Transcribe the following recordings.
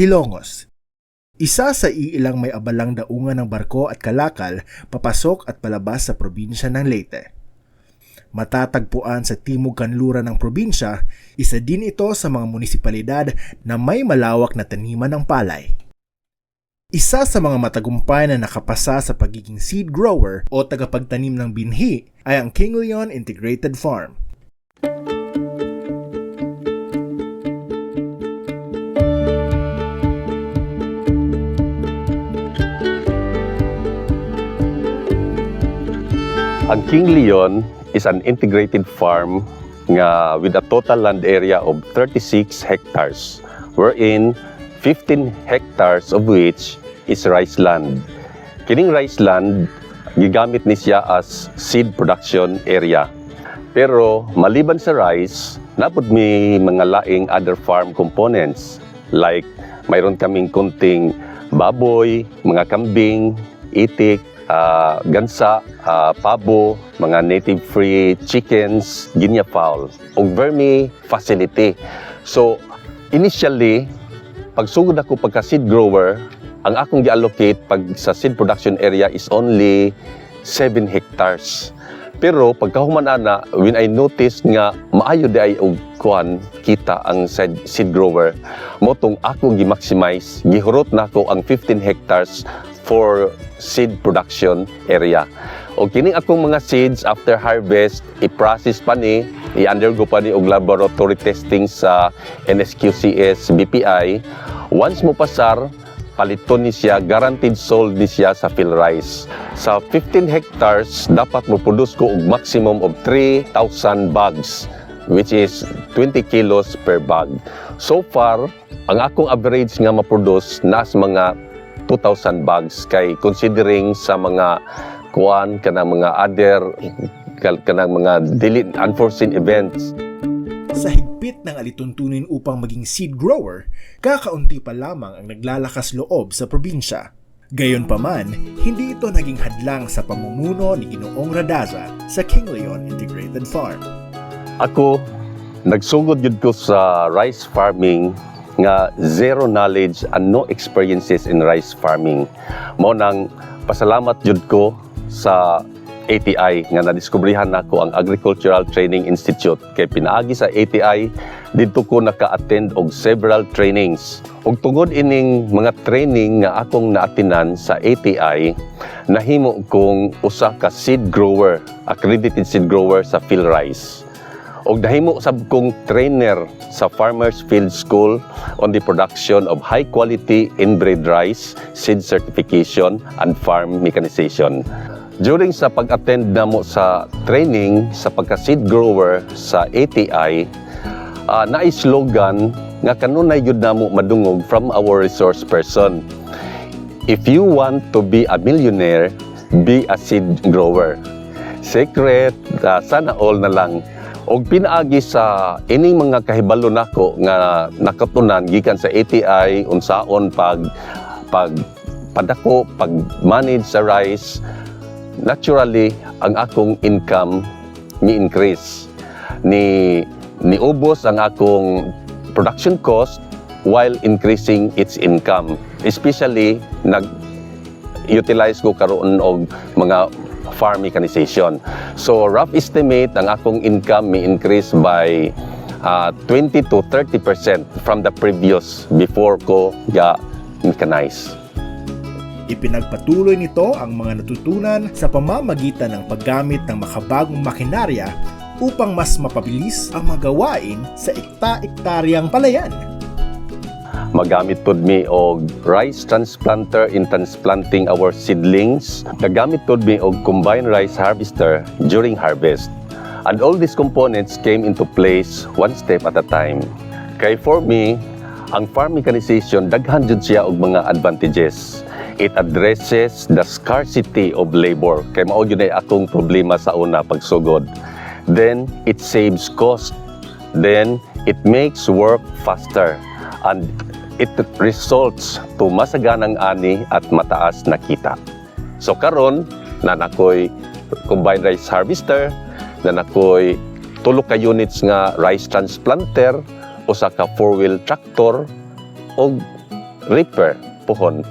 Hilongos. Isa sa iilang may abalang daungan ng barko at kalakal papasok at palabas sa probinsya ng Leyte. Matatagpuan sa timog kanluran ng probinsya, isa din ito sa mga munisipalidad na may malawak na taniman ng palay. Isa sa mga matagumpay na nakapasa sa pagiging seed grower o tagapagtanim ng binhi ay ang King Leon Integrated Farm. Ang King Leon is an integrated farm nga with a total land area of 36 hectares wherein 15 hectares of which is rice land. Kining rice land gigamit ni siya as seed production area. Pero maliban sa rice, napod may mga laing other farm components like mayroon kaming kunting baboy, mga kambing, itik, ah, gansa, ah, pabo, mga native-free chickens, guinea fowl, ug vermi facility. So, initially, pagsugod ako pagka seed grower, ang akong gi-allocate pag sa seed production area is only 7 hectares. Pero pagkahuman ana, when I noticed nga maayo di ay og kuan kita ang seed, seed grower, mo tong ako gi-maximize, gihurot na ako ang 15 hectares for seed production area. O kining akong mga seeds after harvest, i-process pa ni, i-undergo pa ni og laboratory testing sa NSQCS BPI. Once mo pasar, paliton ni siya, guaranteed sold ni siya sa Philrice. Sa 15 hectares, dapat mo produce ko og maximum of 3,000 bags which is 20 kilos per bag. So far, ang akong average nga ma-produce nas mga 2,000 bags kay considering sa mga kuan kanang mga other kanang mga dili unforeseen events Sa higpit ng alituntunin upang maging seed grower, kakaunti pa lamang ang naglalakas loob sa probinsya. Gayon pa man, hindi ito naging hadlang sa pamumuno ni Ginoong Radaza sa King Leon Integrated Farm. Ako, nagsugod yun ko sa rice farming nga zero knowledge and no experiences in rice farming. Mo nang pasalamat yun ko sa ATI nga nadiskubrihan nako ang Agricultural Training Institute. Kay pinaagi sa ATI didto ko naka-attend og several trainings. Ug tungod ining mga training nga akong naatinan sa ATI nahimo kong usa ka seed grower accredited seed grower sa Philrice og nahimo sab kong trainer sa Farmers Field School on the production of high quality inbred rice, seed certification and farm mechanization. During sa pag-attend namo sa training sa pagka-seed grower sa ATI, uh, na slogan nga kanunay yun namo madungog from our resource person. If you want to be a millionaire, be a seed grower. Secret, ah, sana all na lang. Og pinaagi sa ining mga kahibalo nako nga nakatunan gikan sa ATI unsaon pag pag padako pag manage sa rice naturally ang akong income ni increase ni niubos ang akong production cost while increasing its income. Especially nag utilize ko karon og mga farm mechanization so rough estimate ang akong income may increase by uh, 20 to 30 percent from the previous before ko ga mechanize Ipinagpatuloy nito ang mga natutunan sa pamamagitan ng paggamit ng makabagong makinarya upang mas mapabilis ang magawain sa ikta-iktaryang palayan. Magamit pod mi og rice transplanter in transplanting our seedlings. Gagamit pod mi og combined rice harvester during harvest. And all these components came into place one step at a time. Kay for me, ang farm mechanization daghan jud siya og mga advantages. It addresses the scarcity of labor. Kay mao ay akong problema sa una pagsugod. Then it saves cost. Then it makes work faster and it results to masaganang ani at mataas na kita. So karon na nakoy combined rice harvester, na nakoy tulo ka units nga rice transplanter, usa ka four-wheel tractor, og reaper puhon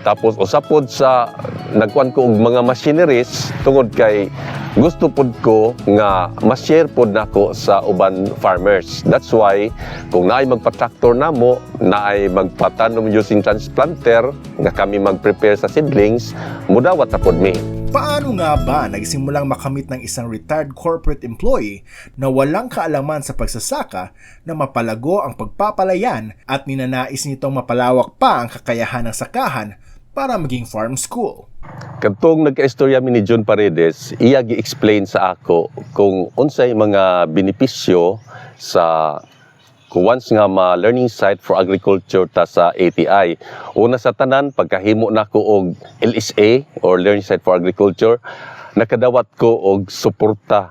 tapos usapod sa nagkuan ko og mga machineries tungod kay gusto pod ko nga ma-share pod nako sa uban farmers. That's why kung naay magpa-tractor namo, naay magpatanom using transplanter nga kami mag-prepare sa seedlings, mudawat na pod mi. Paano nga ba nagsimulang makamit ng isang retired corporate employee na walang kaalaman sa pagsasaka na mapalago ang pagpapalayan at ninanais nitong mapalawak pa ang kakayahan ng sakahan para maging farm school? Kadtong nagkaistorya mi ni John Paredes, iya gi-explain sa ako kung unsay mga benepisyo sa kung once nga ma learning site for agriculture ta sa ATI. Una sa tanan pagkahimo nako og LSA or learning site for agriculture, nakadawat ko og suporta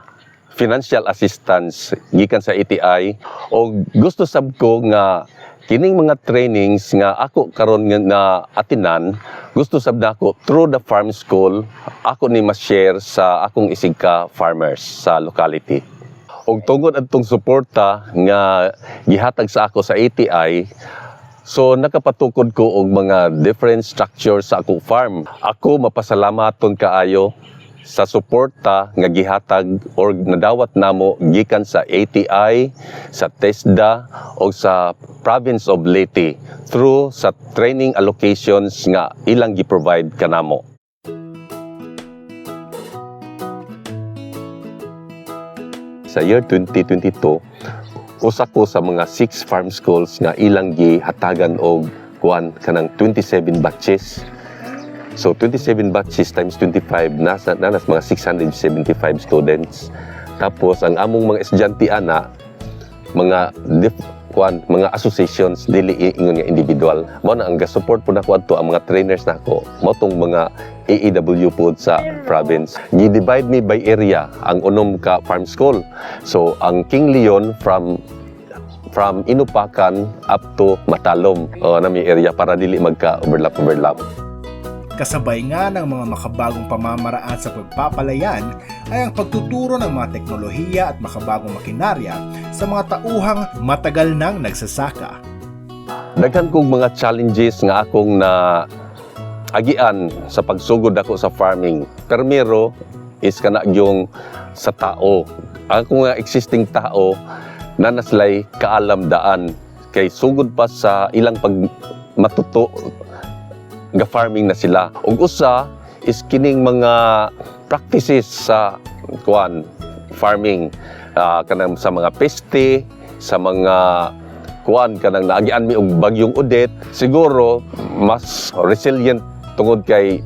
financial assistance gikan sa ATI o gusto sab ko nga kining mga trainings nga ako karon nga na atinan gusto sab nako through the farm school ako ni ma-share sa akong isigka farmers sa locality og tungod adtong suporta nga gihatag sa ako sa ATI So nakapatukod ko og mga different structures sa akong farm. Ako mapasalamaton kaayo sa suporta nga gihatag or nadawat namo gikan sa ATI, sa TESDA o sa province of Leyte through sa training allocations nga ilang gi-provide kanamo. Sa year 2022, usa ko sa mga six farm schools nga ilang gihatagan og kuan kanang 27 batches So 27 batches times 25 nasa nanas mga 675 students. Tapos ang among mga estudyante ana mga dif, kuan mga associations dili ingon nga individual. Mao na ang ga-support po nako adto ang mga trainers nako. Mao tong mga AEW po sa province. Gi-divide me by area ang unom ka farm school. So ang King Leon from from Inupakan up to Matalom o na area para dili magka overlap overlap. Kasabay nga ng mga makabagong pamamaraan sa pagpapalayan ay ang pagtuturo ng mga teknolohiya at makabagong makinarya sa mga tauhang matagal nang nagsasaka. Daghan kong mga challenges nga akong na agian sa pagsugod ako sa farming. Primero is kana yung sa tao. Ako nga existing tao na naslay kaalam daan kay sugod pa sa ilang pag matuto nga farming na sila. Ug usa is kining mga practices sa kuan farming Ah, kanang sa mga peste, sa mga kuan kanang naagian mi og bagyong udet, siguro mas resilient tungod kay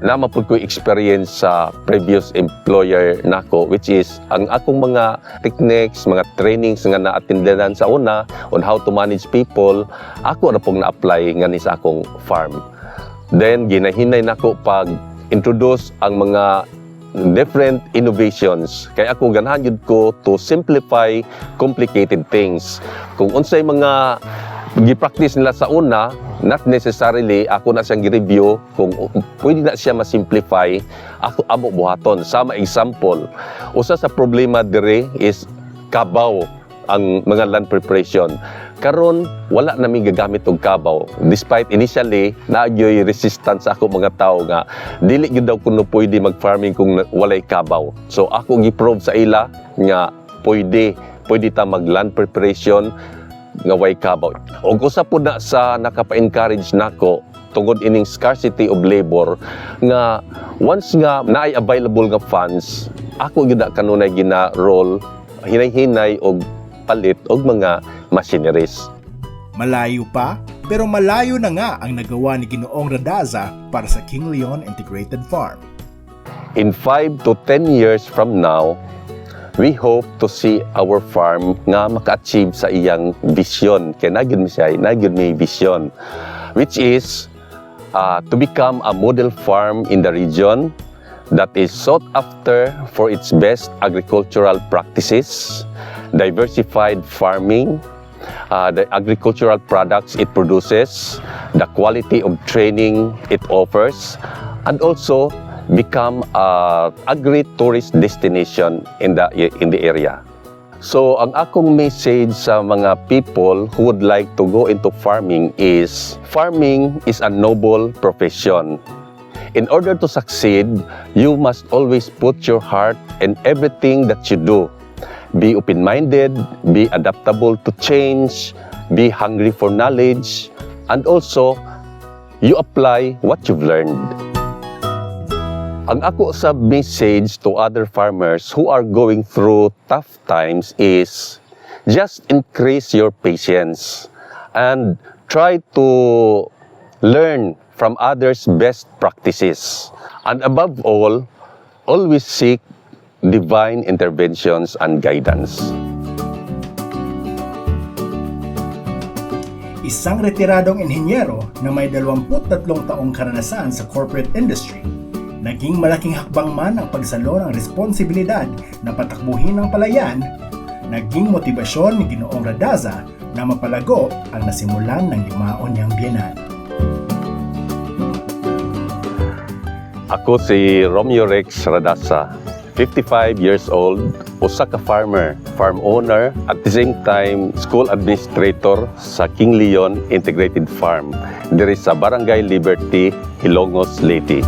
nama pud ko experience sa previous employer nako which is ang akong mga techniques, mga trainings nga na-attenderan sa una on how to manage people, ako na pong na-apply nga ni sa akong farm. Then ginahinay nako pag introduce ang mga different innovations. Kaya ako ganahan yun ko to simplify complicated things. Kung unsay mga gi-practice nila sa una, not necessarily ako na siyang gi-review kung pwede na siya ma-simplify, ako amo buhaton. Sama example, usa sa problema dire is kabaw ang mga land preparation. Karon wala nami gagamit og kabaw. Despite initially naagyoy resistance ako mga tao nga dili gyud daw kuno pwede mag-farming kung walay kabaw. So ako gi-prove sa ila nga pwede pwede ta mag land preparation nga way kabaw. Og usa po na sa nakapa-encourage nako tungod ining scarcity of labor nga once nga naay available nga funds ako na kanunay gina-roll hinay-hinay og palit og mga machineries. Malayo pa, pero malayo na nga ang nagawa ni Ginoong Radaza para sa King Leon Integrated Farm. In 5 to 10 years from now, we hope to see our farm nga maka-achieve sa iyang vision. Kaya nagyud mi siya, nagyud mi vision. Which is uh, to become a model farm in the region that is sought after for its best agricultural practices, diversified farming, uh, the agricultural products it produces, the quality of training it offers, and also become a agri-tourist destination in the in the area. So, ang akong message sa mga people who would like to go into farming is, farming is a noble profession. In order to succeed, you must always put your heart in everything that you do. Be open-minded, be adaptable to change, be hungry for knowledge, and also, you apply what you've learned. Ang ako sa message to other farmers who are going through tough times is just increase your patience and try to learn from others' best practices. And above all, always seek divine interventions and guidance. Isang retiradong inhenyero na may 23 taong karanasan sa corporate industry. Naging malaking hakbang man ang pagsalo ng responsibilidad na patakbuhin ng palayan, naging motibasyon ni Ginoong Radaza na mapalago ang nasimulan ng limaon niyang biyenan. Ako si Romeo Rex Radasa, 55 years old, Osaka farmer, farm owner, at the same time school administrator sa King Leon Integrated Farm, diri sa Barangay Liberty, Ilongos, Leyte.